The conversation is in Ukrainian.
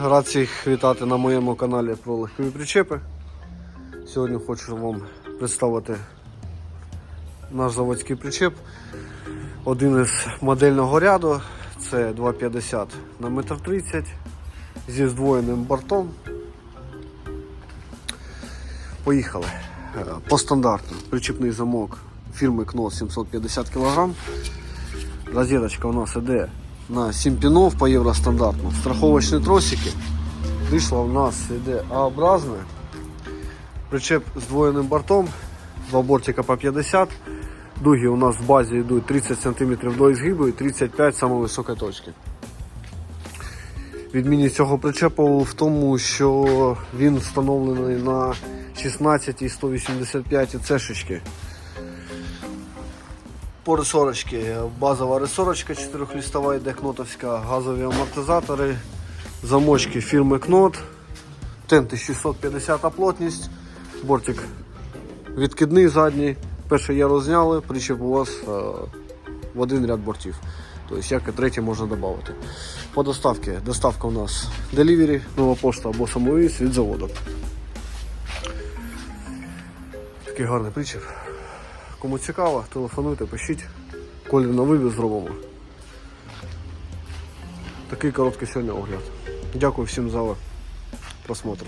рад всіх вітати на моєму каналі про легкові причепи. Сьогодні хочу вам представити наш заводський причеп. Один із модельного ряду. Це 250 на 1,30 м зі здвоєним бортом. Поїхали. По стандарту причепний замок фірми КНОС 750 кг. Розеточка у нас іде на 7 пінов по євростандарту. Страховочні тросики. Вийшла у нас іде А-образне. Причеп з двоєним бортом. Два бортика по 50. Дуги у нас в базі йдуть 30 см до ізгибу і 35 саме високої точки. Відмінність цього причепу в тому, що він встановлений на 16 і 185 цешечки. По базова ресорочка 4-лістова йде кнотовська, газові амортизатори, замочки фірми Кнот, тен 1650 плотність, бортик відкидний задній. Перший я розняли, причеп у вас е, в один ряд бортів. Тобто як і третій можна додати. По доставці. Доставка у нас Delivery, нова пошта або самовіз від заводу. Такий гарний причеп. Кому цікаво, телефонуйте, пишіть. Колір на вибір зробимо. Такий короткий сьогодні огляд. Дякую всім за просмотр.